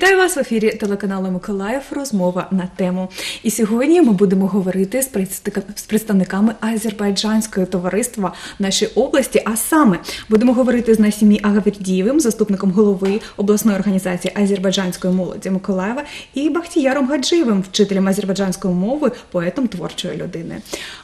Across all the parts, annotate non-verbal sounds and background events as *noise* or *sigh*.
Вітаю вас в ефірі телеканалу Миколаїв. Розмова на тему. І сьогодні ми будемо говорити з представника- представниками азербайджанського товариства в нашій області. А саме будемо говорити з Насімі Агавердієвим, заступником голови обласної організації азербайджанської молоді Миколаєва, і Бахтіяром Гаджиєвим, вчителем азербайджанської мови, поетом творчої людини.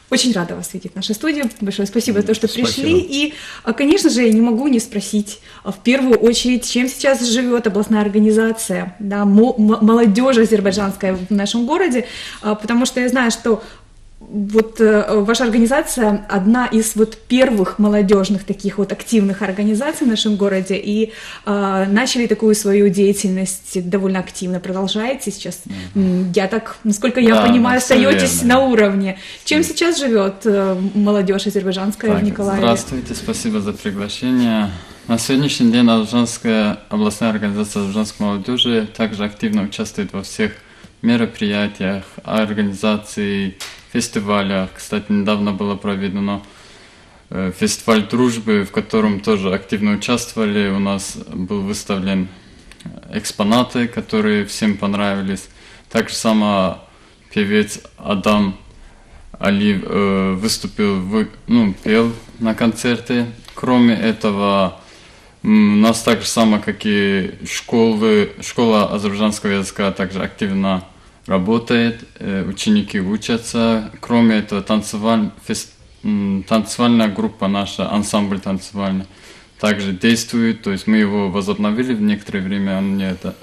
Очень рада вас видеть в нашей студии. Большое спасибо за то, что Спасибо. пришли. И, а, конечно же, я не могу не спросить а, в первую очередь, чем сейчас живет областная организация да, молодежи азербайджанская в нашем городе, а, потому что я знаю, что вот э, ваша организация одна из вот первых молодежных таких вот активных организаций в нашем городе и э, начали такую свою деятельность довольно активно продолжаете сейчас. М, Я так, насколько я Да, понимаю, остаетесь верно. на уровне. Чем сейчас живет э, молодежь азербайджанская в Так, Николаеве? Здравствуйте, спасибо за приглашение. На сегодняшний день Алжанская областная организация Алжанской молодежи также активно участвует во всех мероприятиях, организаций, фестивалях. Кстати, недавно было проведено э, фестиваль дружбы, в котором тоже активно участвовали. У нас был выставлен экспонаты, которые всем понравились. Так же само певец Адам Али э, выступил, в, ну, пел на концерте. Кроме этого, у нас так же само, как и школы, школа азербайджанского языка также активно работает, э, ученики учатся. Кроме этого, танцеваль, танцевальная группа наша, ансамбль танцевальный, также действует. То есть мы его возобновили в некоторое время, он не, это,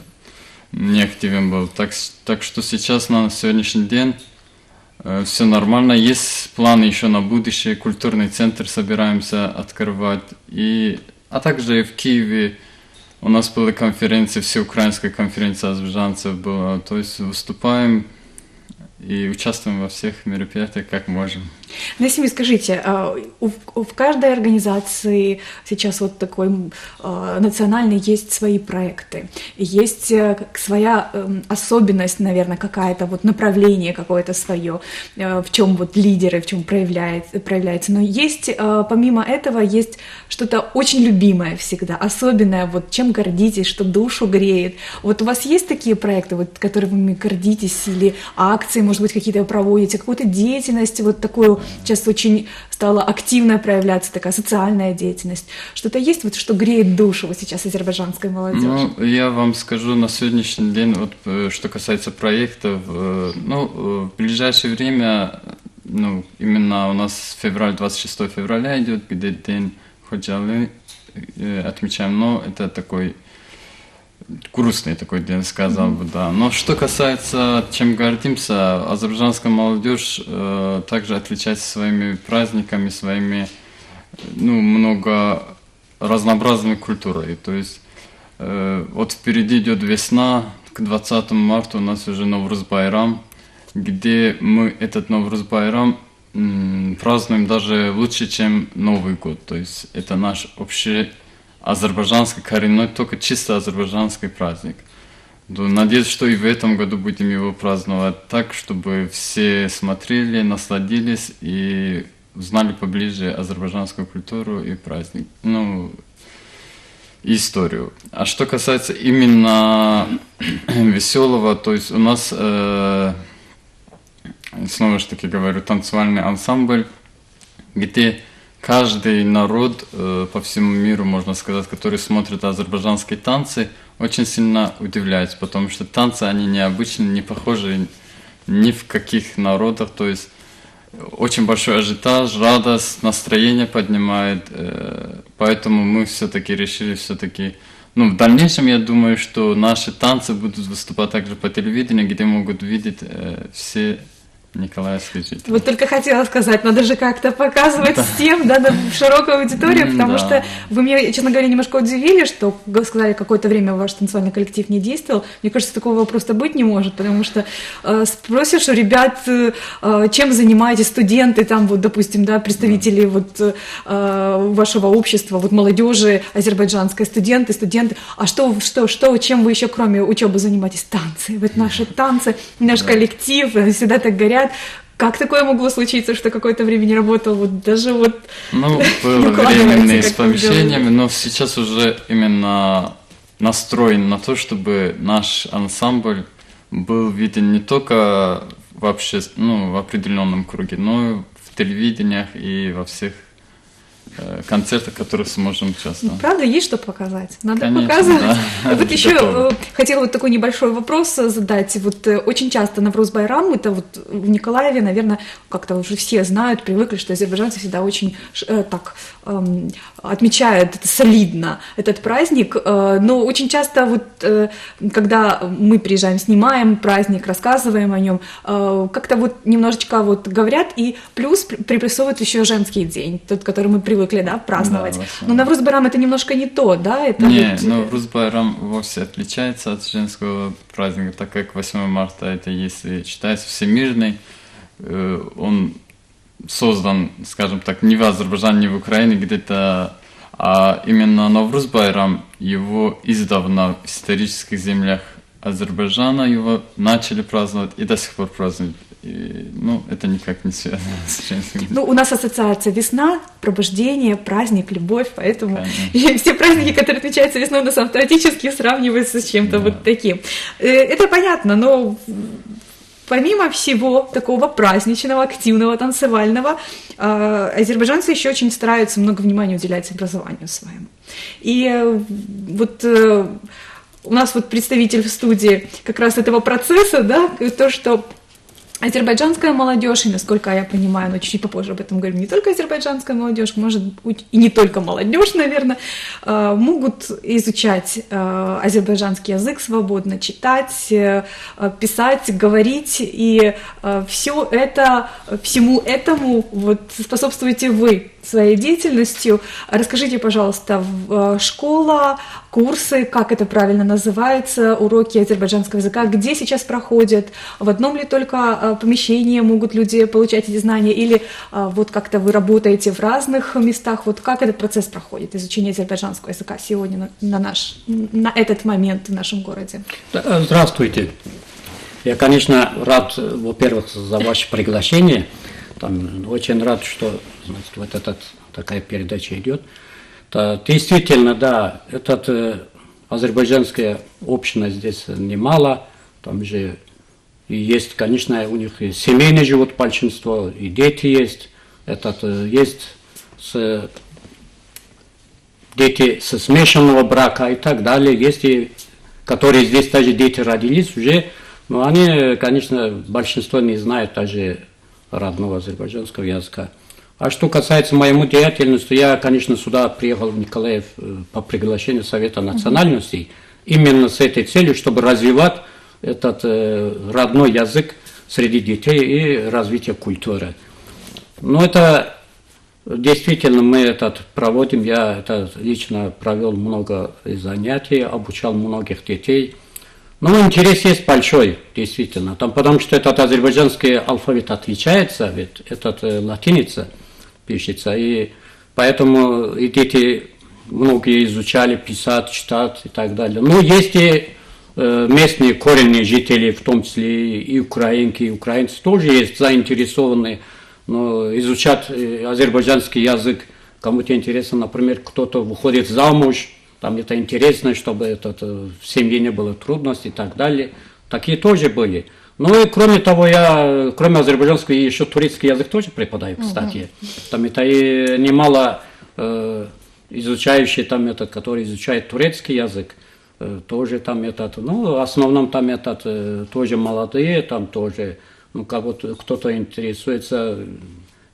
не активен был. Так, так что сейчас на сегодняшний день все нормально. Есть планы еще на будущее. Культурный центр собираемся открывать. И, а также в Киеве у нас была конференция, всеукраинская конференция азербайджанцев была. То есть выступаем и участвуем во всех мероприятиях, как можем. Насими, скажите, а, в каждой организации сейчас вот такой а, национальный есть свои проекты, есть э, своя эм, особенность, наверное, какая-то вот направление какое-то свое, э, в чем вот лидеры, в чем проявляется, проявляется. Но есть э, помимо этого есть что-то очень любимое всегда, особенное, вот чем гордитесь, что душу греет. Вот у вас есть такие проекты, вот которыми гордитесь или акции, может быть, какие-то проводите, какую-то деятельность вот такую сейчас очень стала активно проявляться такая социальная деятельность. Что-то есть вот, что греет душу вот сейчас азербайджанской молодежи? Ну, я вам скажу на сегодняшний день, вот, э, что касается проектов, э, ну, э, в ближайшее время, ну, именно у нас февраль, 26 февраля идет, где День Ходжалы отмечаем, но это такой грустный такой день, сказал бы, да. Но что касается, чем гордимся, азербайджанская молодежь э, также отличается своими праздниками, своими, ну, много разнообразной культурой. То есть э, вот впереди идет весна, к 20 марта у нас уже Новрус Байрам, где мы этот Новрус Байрам м, празднуем даже лучше, чем Новый год. То есть это наш общий азербайджанский коренной, только чисто азербайджанский праздник. Надеюсь, что и в этом году будем его праздновать так, чтобы все смотрели, насладились и узнали поближе азербайджанскую культуру и праздник, ну, историю. А что касается именно *clears throat* веселого, то есть у нас, э, снова же таки говорю, танцевальный ансамбль, где каждый народ э, по всему миру, можно сказать, который смотрит азербайджанские танцы, очень сильно удивляется, потому что танцы, они необычные, не похожи ни в каких народах, то есть очень большой ажиотаж, радость, настроение поднимает, э, поэтому мы все-таки решили все-таки, ну, в дальнейшем я думаю, что наши танцы будут выступать также по телевидению, где могут видеть э, все николаевские жители. Вот только хотела сказать, надо же как-то показывать всем, да, на широкую аудиторию, потому да. что вы меня, честно говоря, немножко удивили, что сказали, какое-то время ваш танцевальный коллектив не действовал. Мне кажется, такого просто быть не может, потому что э, спросишь у ребят, э, чем занимаетесь студенты, там вот, допустим, да, представители вот э, вашего общества, вот молодежи азербайджанской, студенты, студенты, а что, что, что, чем вы еще кроме учебы занимаетесь? Танцы, вот наши танцы, наш коллектив, всегда так горят. Как такое могло случиться, что какое-то время не работал? Вот даже вот Ну, было с помещениями, но сейчас уже именно настроен на то, чтобы наш ансамбль был виден не только вообще, ну, в определенном круге, но и в телевидениях и во всех концертах, которых сможем участвовать. Правда, есть что показать? Надо Конечно, показывать. да. *laughs* Вот еще Готовы. э, хотела вот такой небольшой вопрос задать. Вот э, очень часто на Байрам, это вот в Николаеве, наверное, как-то уже все знают, привыкли, что азербайджанцы всегда очень э, так эм, отмечают это солидно, этот праздник. Э, Но очень часто вот, э, когда мы приезжаем, снимаем праздник, рассказываем о нем, э, как-то вот немножечко вот говорят, и плюс при- припрессовывают еще женский день, тот, который мы привыкли, да, праздновать. Да. Но Навруз Барам это немножко не то, да? Это Не, вот, ну э, вовсе отличается от женского праздника, так как 8 марта это, если считается всемирный, э, он создан, скажем так, не в Азербайджане, не в Украине где-то, а именно Навруз Байрам, его издавна в исторических землях Азербайджана его начали праздновать и до сих пор празднуют. И, ну, это никак не связано *laughs* с женским. Ну, у нас ассоциация весна, пробуждение, праздник, любовь, поэтому Конечно. *laughs* и все праздники, которые отмечаются весной, у нас автоматически сравниваются с чем-то Да. вот таким. Э, Это понятно, но помимо всего такого праздничного, активного, танцевального, э, азербайджанцы еще очень стараются много внимания уделять образованию своему. И э, вот э, у нас вот представитель в студии как раз этого процесса, да, то, что Азербайджанская молодежь, и насколько я понимаю, но чуть-чуть попозже об этом говорим, не только азербайджанская молодежь, может быть, и не только молодежь, *laughs* наверное, э, могут изучать э, азербайджанский язык свободно, читать, э, писать, говорить, и все это, всему этому вот способствуете вы своей деятельностью. Расскажите, пожалуйста, э, школа, курсы, как это правильно называется, уроки азербайджанского языка, где сейчас проходят, в одном ли только э, помещении могут люди получать эти знания, или э, вот как-то вы работаете в разных местах, вот как этот процесс проходит, изучение азербайджанского языка сегодня на, на наш, на этот момент в нашем городе? Здравствуйте. Я, конечно, рад, во-первых, за ваше приглашение. Там, очень рад, что значит, вот этот, такая передача идет. Да, действительно, да, этот, э, азербайджанская общность здесь немало. Там же и есть, конечно, у них и семейные живут большинство, и дети есть. Этот, э, есть с дети со смешанного брака и так далее. Есть и которые здесь даже дети родились уже, но они, конечно, большинство не знают даже родного азербайджанского языка. А что касается моему деятельности, я, конечно, сюда приехал в Николаев э, по приглашению Совета национальностей, именно с этой целью, чтобы развивать этот э, родной язык среди детей и развитие культуры. Но это действительно мы этот проводим, я это лично провел много занятий, обучал многих детей. Ну, интерес есть большой, действительно, там, потому что этот азербайджанский алфавит отличается, ведь этот э, латиница пишется, и поэтому и дети многие изучали писать, читать и так далее. Но есть и э, местные коренные жители, в том числе и украинки, и украинцы тоже есть заинтересованные, но изучать э, азербайджанский язык, кому-то интересно, например, кто-то выходит замуж, там это интересно, чтобы это, это, в семье не было трудностей и так далее. Такие тоже были. Ну и кроме того, я, кроме азербайджанского, еще турецкий язык тоже преподаю, кстати. Там это и немало э, изучающие там этот, который изучает турецкий язык, э, тоже там этот, ну, в основном там этот, э, тоже молодые, там тоже, ну, как вот кто-то интересуется,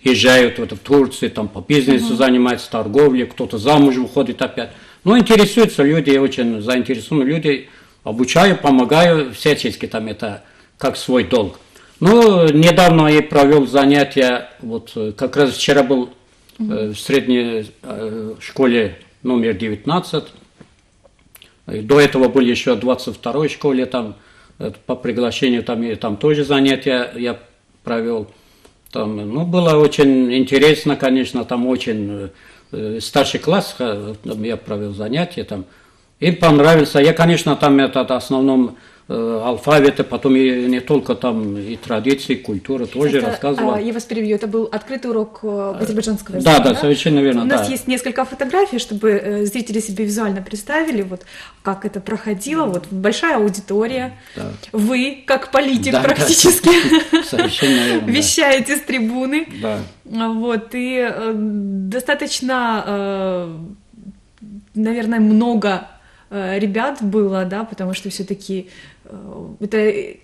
езжают вот в Турцию, там по бизнесу занимаются, торговлей, кто-то замуж выходит опять. Ну, интересуются люди, очень заинтересованы люди, обучаю, помогаю всячески там это как свой долг. Ну, недавно я провел занятия, вот э, как раз вчера был э, в средней э, школе номер 19, и до этого был еще в 22 школе, там по приглашению там, и там тоже занятия я провел. Там, ну, было очень интересно, конечно, там очень э, старший класс, там я провел занятия там. Им понравился. Я, конечно, там это в основном алфавита, потом и не только там и традиции, культура тоже Это, а, я вас перебью, это был открытый урок э, азербайджанского Да, языка, да, совершенно верно, У нас да. есть несколько фотографий, чтобы э, зрители себе визуально представили, вот как это проходило. Вот большая аудитория. Да. Вы, как политик Да, да. практически, *laughs* да. вещаете с трибуны. Да. Вот, и э, достаточно, э, наверное, много э, ребят было, да, потому что все-таки это э,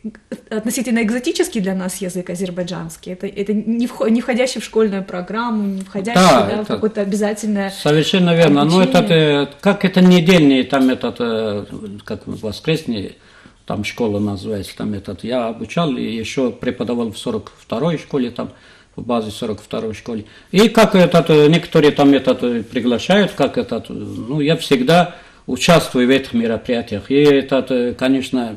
относительно экзотический для нас язык азербайджанский. Это, это не, вхо- не входящий в школьную программу, не входящий Да, да, в это- какое-то обязательное... Совершенно верно. Ну, Обучение. этот, э, как это недельный, там этот, э, как воскресный, там школа называется, там этот, я обучал и еще преподавал в 42-й школе, там, в базе 42-й школе. И как этот, некоторые там этот приглашают, как этот, ну, я всегда участвую в этих мероприятиях. И этот, э, конечно,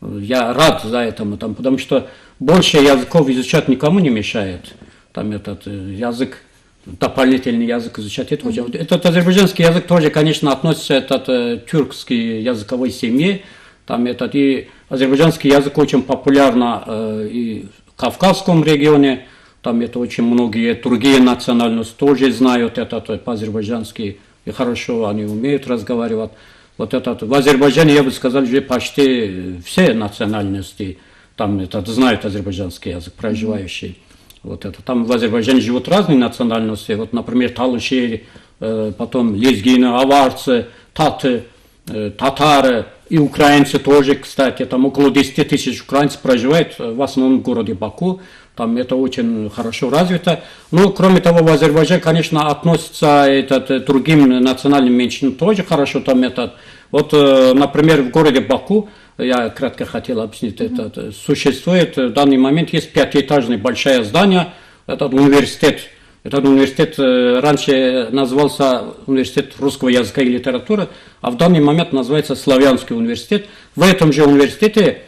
я рад за этому, там, потому что больше языков изучать никому не мешает. Там этот э, язык дополнительный язык изучать. Это очень- Этот азербайджанский язык тоже, конечно, относится этот э, тюркский языковой семье. Там этот и азербайджанский язык очень популярно э, и в Кавказском регионе. Там это очень многие другие национальности тоже знают этот э, по-азербайджански и хорошо они умеют разговаривать. Вот этот в Азербайджане я бы сказал уже почти все национальности там этот знают азербайджанский язык проживающие. Вот это. Там в Азербайджане живут разные национальности. Вот, например, талыши, э, потом лезгины, аварцы, таты, э, татары и украинцы тоже, кстати. Там около 10 тысяч украинцев проживает э, в основном в городе Баку. Там это очень хорошо развито. Ну, кроме того, в Азербайджане, конечно, относится этот, э, другим национальным меньшинам тоже хорошо. Там этот, вот, э, например, в городе Баку я кратко хотел объяснить, это, это существует в данный момент есть пятиэтажное большое здание, этот университет. Этот университет э, раньше назывался университет русского языка и литературы, а в данный момент называется Славянский университет. В этом же университете э,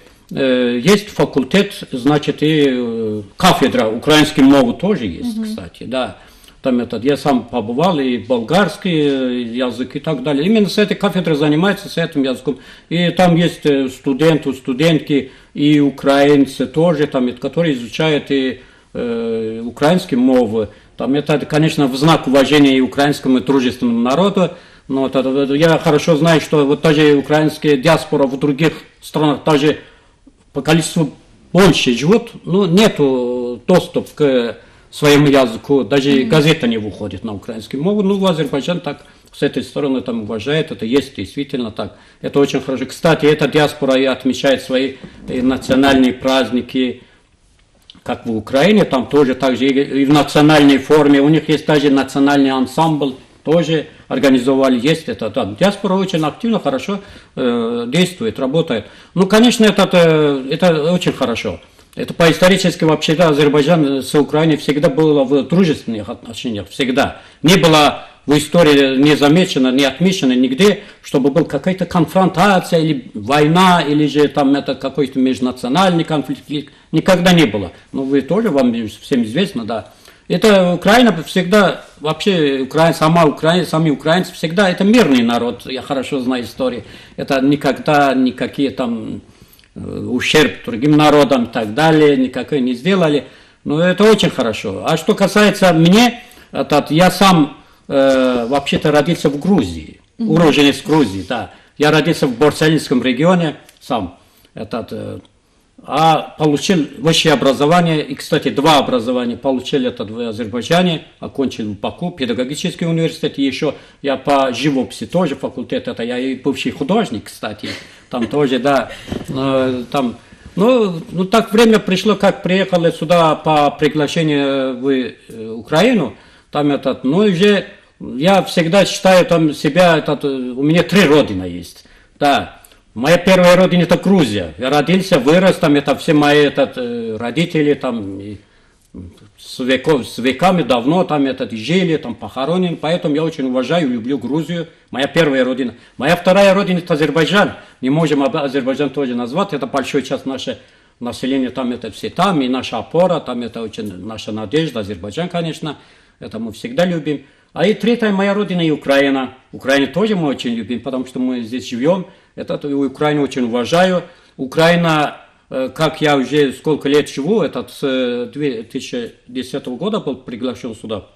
есть факультет, значит, и э, кафедра украинской мовы тоже есть, кстати, да. Там этот, я сам побывал, и болгарский э, язык и так далее. Именно с этой кафедрой занимается, с этим языком. И там есть э, студенты, студентки, и украинцы тоже, там, которые изучают и э, украинские мовы. Там это, конечно, в знак уважения и украинскому и дружественному народу. Но вот это- я хорошо знаю, что вот даже украинские диаспора в других странах даже по количеству больше живут, но нету доступ к своему языку, даже газета не выходит на украинский мову, ну, в Азербайджан так с этой стороны там уважает, это есть действительно так. Это очень хорошо. Кстати, эта диаспора и отмечает свои э, национальные праздники, как в Украине, там тоже так же и и в национальной форме, у них есть даже национальный ансамбль, тоже организовали, есть это, там, диаспора очень активно, хорошо э, действует, работает. Ну, конечно, это, это, очень хорошо. Это по-исторически вообще да, Азербайджан с Украиной всегда было в дружественных отношениях, всегда. Не было в истории не замечено, не отмечено нигде, чтобы была какая-то конфронтация или война, или же там это какой-то межнациональный конфликт. Никогда не было. Ну, вы тоже, вам всем известно, да. Это Украина всегда, вообще Украина, сама Украина, сами украинцы всегда, это мирный народ, я хорошо знаю историю. Это никогда никакие там э, ущерб другим народам и так далее, никакой не сделали. Но это очень хорошо. А что касается мне, этот, я сам э, вообще-то родился в Грузии, уроженец Грузии, да. Я родился в Борсалинском регионе сам. Этот, э, а получил высшее образование, и, кстати, два образования получил это в Азербайджане, окончил в Баку, педагогический университет, и еще я по живописи тоже факультет, это я и бывший художник, кстати, там тоже, да, э, там, ну, ну, так время пришло, как приехал я сюда по приглашению в э, Украину, там этот, ну, уже я всегда считаю там себя, этот, э, у меня три родина есть, да, Моя первая родина это Грузия. Я родился, вырос там, это все мои этот, э, родители там с, веков, с веками давно там этот, жили, там похоронены, поэтому я очень уважаю, люблю Грузию. Моя первая родина. Моя вторая родина это Азербайджан. Не можем Азербайджан тоже назвать, это большой часть наше население там это все там, и наша опора, там это очень наша надежда, Азербайджан, конечно, это мы всегда любим. А и третья моя родина и Украина. Украину тоже мы очень любим, потому что мы здесь живем. Это Украину очень уважаю. Украина, э, как я уже сколько лет живу, этот с 2010 года был приглашен сюда.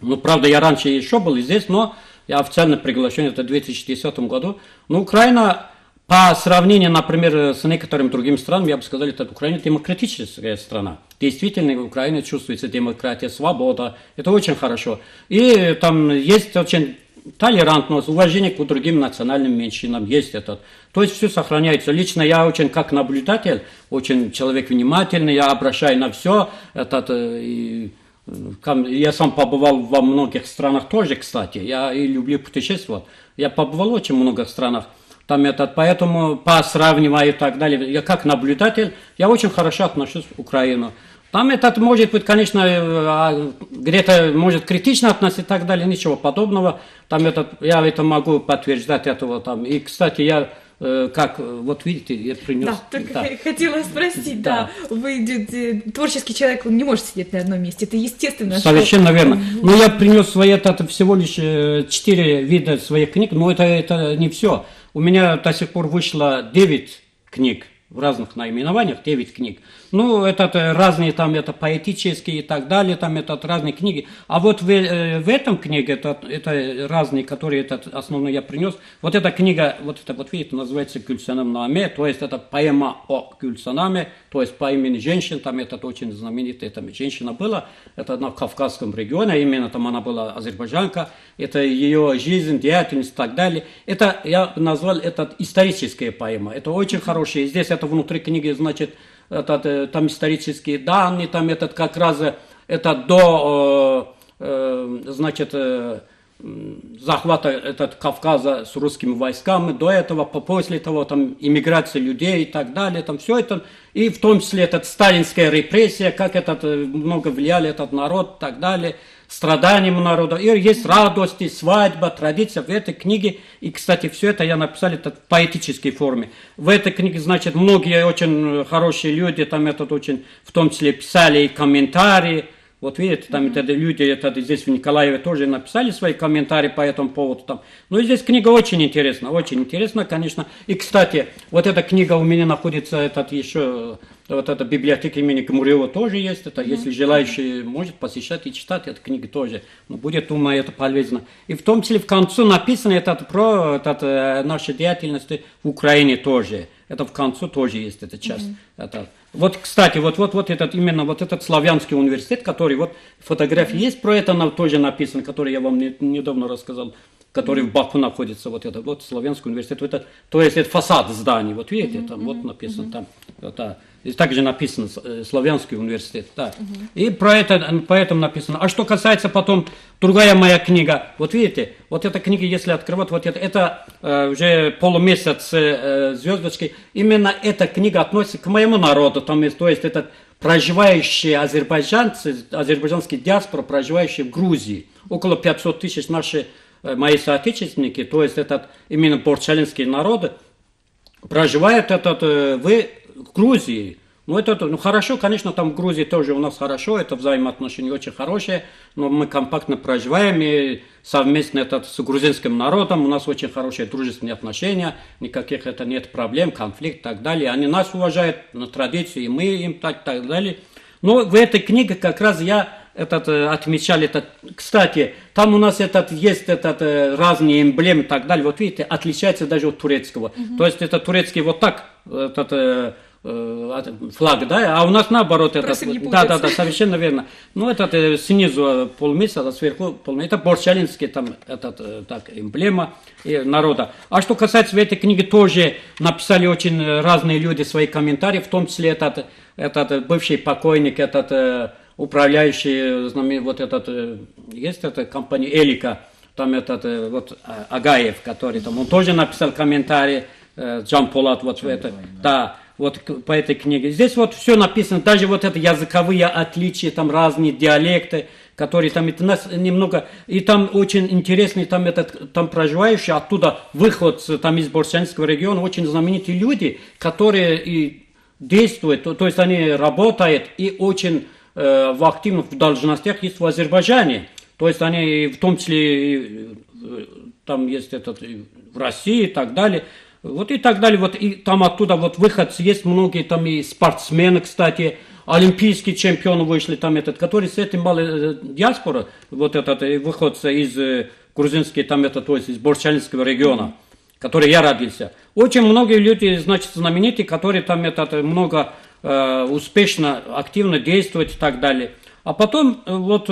Ну, правда, я раньше еще был здесь, но я официально приглашен это в 2010 году. Но Украина по сравнению, например, с некоторыми другими странами, я бы сказал, это Украина демократическая страна. Действительно, в Украине чувствуется демократия, свобода. Это очень хорошо. И там есть очень толерантность, уважение к другим национальным меньшинам, есть этот. То есть все сохраняется. Лично я очень, как наблюдатель, очень человек внимательный, я обращаю на все. Этот, э, и, э, я сам побывал во многих странах тоже, кстати. Я и люблю путешествовать. Я побывал в очень многих странах. Там этот, поэтому по сравниваю и так далее. Я как наблюдатель, я очень хорошо отношусь к Украине. Там этот может быть, конечно, э, а, где-то может критично относиться и так далее, ничего подобного. Там этот, я это могу подтверждать этого там. И, кстати, я э, как, вот видите, я принес... Да, только да. хотела спросить, да. да, вы э, творческий человек, он не может сидеть на одном месте, это естественно. Совершенно что... верно. Но я принес свои, это всего лишь четыре вида своих книг, но это, это не все. У меня до сих пор вышло 9 книг в разных наименованиях, 9 книг. Ну, это разные там, это поэтические и так далее, там это разные книги. А вот в, э, в этом книге, это, это разные, которые этот основной я принес. Вот эта книга, вот это вот видите, называется Гюльсанам Наме, то есть это поэма о Гюльсанаме, то есть по имени женщин, там это очень знаменитая там женщина была, это на Кавказском регионе, именно там она была азербайджанка, это ее жизнь, деятельность и так далее. Это, я назвал это историческая поэма, это очень хорошая. Здесь это внутри книги, значит, этот, э, там исторические данные, там этот как раз э, это до, э, значит, захвата этот Кавказа с русскими войсками, до этого, после того, там, иммиграция людей и так далее, там все это, и в том числе этот сталинская репрессия, как этот, много влияли этот народ и так далее – страданиям народа, и есть радости, свадьба, традиция в этой книге. И, кстати, все это я написал это в поэтической форме. В этой книге, значит, многие очень хорошие люди, там это очень, в том числе, писали и комментарии, вот видите, там mm-hmm. это люди, это здесь в Николаеве тоже написали свои комментарии по этому поводу. Там. Ну и здесь книга очень интересна, очень интересна, конечно. И, кстати, вот эта книга у меня находится, этот еще, вот эта библиотека имени Гмурева тоже есть. Это, mm-hmm. если желающий может посещать и читать эту книгу тоже. Ну, будет, думаю, это полезно. И в том числе в концу написано это про этот, э, нашу деятельность в Украине тоже. Это в концу тоже есть эта часть. Mm-hmm. Это, вот, кстати, вот, вот, вот этот, именно вот этот славянский университет, который, вот фотографии есть про это, тоже написано, который я вам не, недавно рассказал, который в Баку находится, вот это, вот славянский университет, вот это, то есть это фасад зданий, вот видите, mm-hmm. там вот написано, там, вот, да. И также написано э, Славянский университет. Да. Угу. И про это, поэтому написано. А что касается потом, другая моя книга, вот видите, вот эта книга, если открывать, вот это, это э, уже полумесяц э, звездочки, именно эта книга относится к моему народу, там есть, то есть это проживающие азербайджанцы, азербайджанские диаспоры, проживающие в Грузии. Около 500 тысяч наши, э, мои соотечественники, то есть этот именно борчалинские народы, проживают этот, э, в Грузии. Ну, это, ну, хорошо, конечно, там в Грузии тоже у нас хорошо, это взаимоотношения очень хорошие, но мы компактно проживаем и совместно это с грузинским народом, у нас очень хорошие дружественные отношения, никаких это нет проблем, конфликт и так далее. Они нас уважают на традиции, мы им так, так далее. Но в этой книге как раз я этот, э, отмечали этот, кстати, там у нас этот, есть этот, э, разные эмблемы и так далее, вот видите, отличается даже от турецкого. Mm-hmm. То есть это турецкий вот так, этот, э, флаг, да, а у нас наоборот это, да, да, да, совершенно верно. Ну, этот снизу полмесяца, сверху полмесяца, это Борчалинский, там, этот, так, эмблема народа. А что касается этой книги, тоже написали очень разные люди свои комментарии, в том числе этот, этот бывший покойник, этот управляющий, вот этот, есть эта компания Элика, там этот, вот Агаев, который там, он тоже написал комментарий, Джан Полат, вот Джан это, да вот по этой книге. Здесь вот все написано, даже вот это языковые отличия, там разные диалекты, которые там, это нас немного, и там очень интересный, там этот, там проживающий, оттуда выход, там из Борсянского региона, очень знаменитые люди, которые и действуют, то, то есть они работают и очень э, в активных должностях есть в Азербайджане. То есть они в том числе, э, там есть этот, в России и так далее. Вот и так далее. Вот и там оттуда вот выходцы есть многие, там и спортсмены, кстати, олимпийские чемпионы вышли там этот, который с этим малой э, диаспора, вот этот э, выходца из э, грузинский, там это, то есть из Борчалинского региона, который я родился. Очень многие люди, значит, знаменитые, которые там это много э, успешно, активно действуют и так далее. А потом вот,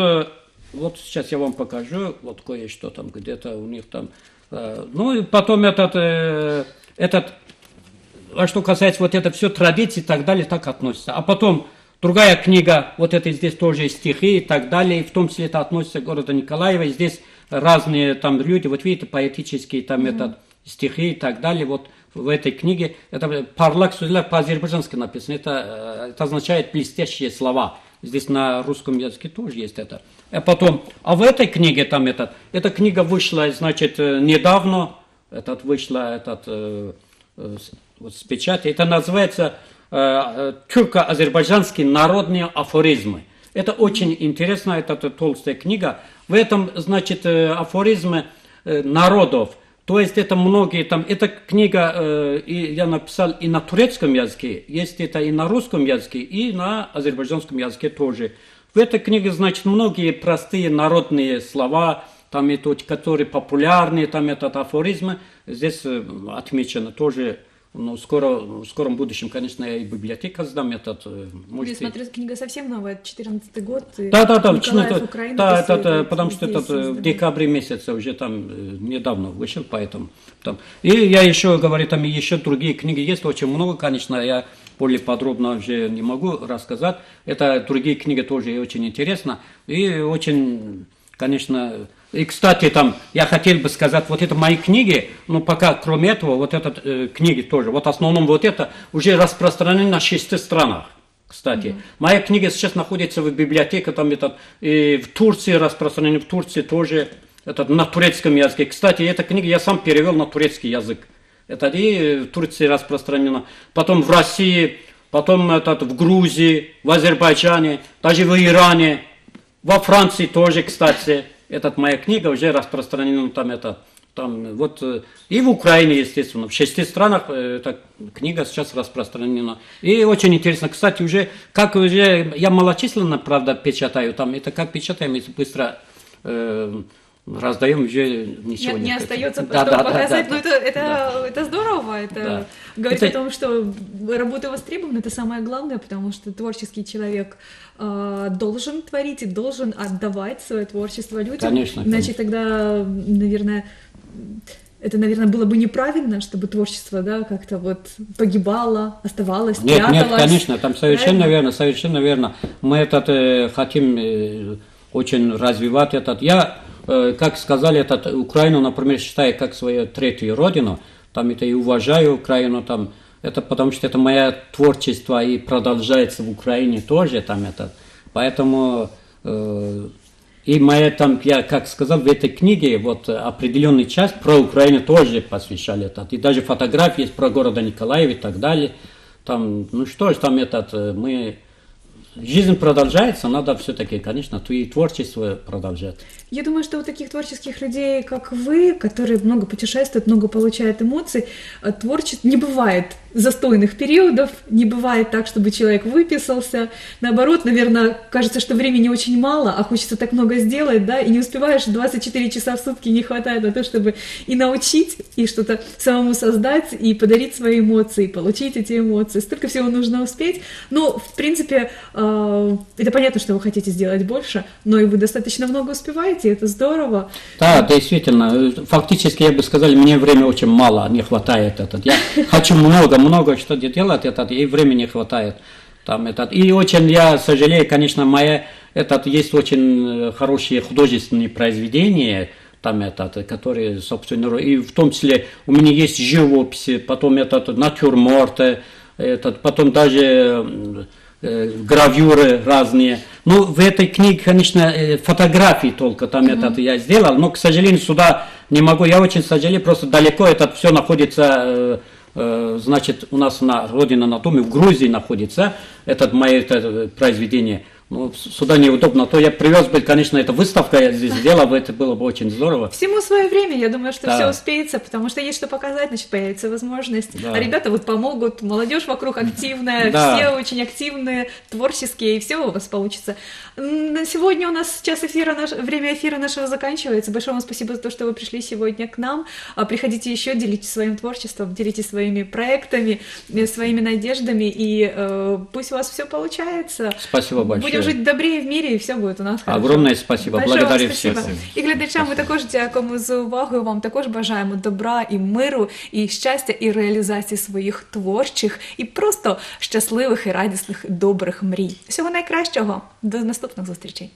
вот сейчас я вам покажу, вот кое-что там где-то у них там. Э, ну и потом этот, э, этот, а что касается вот это все традиции и так далее, так относится. А потом Другая книга, вот это здесь тоже стихи и так далее, в том числе это относится к городу Николаева, здесь разные там люди, вот видите, поэтические там mm-hmm. этот стихи и так далее, вот в этой книге, это парлак сузляк по-азербайджански написано, это, это означает блестящие слова. Здесь на русском языке тоже есть это. А потом, а в этой книге там этот, эта книга вышла, значит, э, недавно, этот вышла этот, э, э, вот с печати, это называется Э, тюрко-азербайджанские народные афоризмы. Это очень интересно, это толстая книга. В этом, значит, э, афоризмы э, народов. То есть это многие там, эта книга и я написал и на турецком языке, есть это и на русском языке, и на азербайджанском языке тоже. В этой книге, значит, многие простые народные слова, там это, которые популярные, там этот афоризмы, здесь отмечено тоже ну, скоро, в скором будущем, конечно, я и библиотека сдам этот. Может, я смотрю, книга совсем новая, 14 год. Да, да, да, Николаев, Украина, да, это, это, потому что этот э, в декабре месяце уже там э, недавно вышел, поэтому там. И я еще говорю, там еще другие книги есть, очень много, конечно, я более подробно уже не могу рассказать. Это другие книги тоже очень интересно и очень, конечно, и, кстати, там, я хотел бы сказать, вот это мои книги, ну, пока, кроме этого, вот это э, книги тоже, вот в основном вот это уже распространены на шести странах, кстати. Mm-hmm. Моя книга сейчас находится в библиотеке, там это, и в Турции распространена, в Турции тоже, это на турецком языке. Кстати, эта книга я сам перевел на турецкий язык. Это и в Турции распространено. Потом в России, потом этот, в Грузии, в Азербайджане, даже в Иране, во Франции тоже, кстати. Этот моя книга уже распространена там это там вот э, и в Украине, естественно, в шести странах э, эта книга сейчас распространена. И очень интересно, кстати, уже как уже я малочисленно, правда, печатаю там, это как печатаем, если быстро э, раздаем, уже ничего не, не остается, да, что да, показать. Да, да, Но это, это, да. это здорово, это да. говорит это... о том, что работа востребована, это самое главное, потому что творческий человек э, должен творить и должен отдавать свое творчество людям. Конечно. Иначе конечно. тогда, наверное, это, наверное, было бы неправильно, чтобы творчество, да, как-то вот погибало, оставалось, нет, пряталось. Нет, конечно, там совершенно Правильно? верно, совершенно верно. Мы этот э, хотим э, очень развивать этот. Я как сказали, этот, Украину, например, считаю как свою третью родину, там это и уважаю Украину, там, это потому что это мое творчество и продолжается в Украине тоже, там это, поэтому э, и моя там, я как сказал, в этой книге вот определенный часть про Украину тоже посвящали этот, и даже фотографии есть про города Николаев и так далее, там, ну что ж, там этот, э, мы жизнь продолжается, надо все-таки, конечно, и творчество продолжать. Я думаю, что у таких творческих людей, как вы, которые много путешествуют, много получают эмоций, э, творчество не бывает застойных периодов, не бывает так, чтобы человек выписался. Наоборот, наверное, кажется, что времени очень мало, а хочется так много сделать, да, и не успеваешь 24 часа в сутки не хватает на то, чтобы и научить, и что-то самому создать, и подарить свои эмоции, получить эти эмоции. Столько всего нужно успеть. Ну, в принципе, э, это понятно, что вы хотите сделать больше, но и вы достаточно много успеваете, это здорово. Да, действительно. Фактически, я бы сказал, мне времени очень мало, не хватает. Этот. Я хочу много-много что делать, этот, и времени хватает. Там, этот. И очень я сожалею, конечно, моя, этот, есть очень э, хорошие художественные произведения, там этот, которые, собственно, и в том числе у меня есть живописи, потом этот натюрморты, этот, потом даже Э, гравюры разные. Ну, в этой книге, конечно, э, фотографии только там mm-hmm. этот я сделал, но, к сожалению, сюда не могу. Я очень сожалею, просто далеко это все находится, э, значит, у нас на родина на доме, в Грузии находится, это мое это произведение. Ну, сюда неудобно. То я привез бы, конечно, эта выставка я здесь сделал бы, это было бы очень здорово. Всему свое время, я думаю, что Да. все успеется, потому что есть что показать, значит, появится возможность. Да. А ребята вот помогут, молодежь вокруг активная, Да. все очень активные, творческие, и все у вас получится. На сегодня у нас час эфира, наш, время эфира нашего заканчивается. Большое вам спасибо за то, что вы пришли сегодня к нам. А, Приходите еще, делитесь своим творчеством, делитесь своими проектами, своими надеждами, и э, пусть у вас все получается. Спасибо большое. Будем жить добрее в мире, і все буде у нас хорошо. Огромное спасибо. Большое Благодарю всіх. І глядачам ми також дякуємо за увагу. Вам також бажаємо добра і миру, і щастя, і реалізації своїх творчих, і просто щасливих і радісних добрих мрій. Всього найкращого. До наступних зустрічей.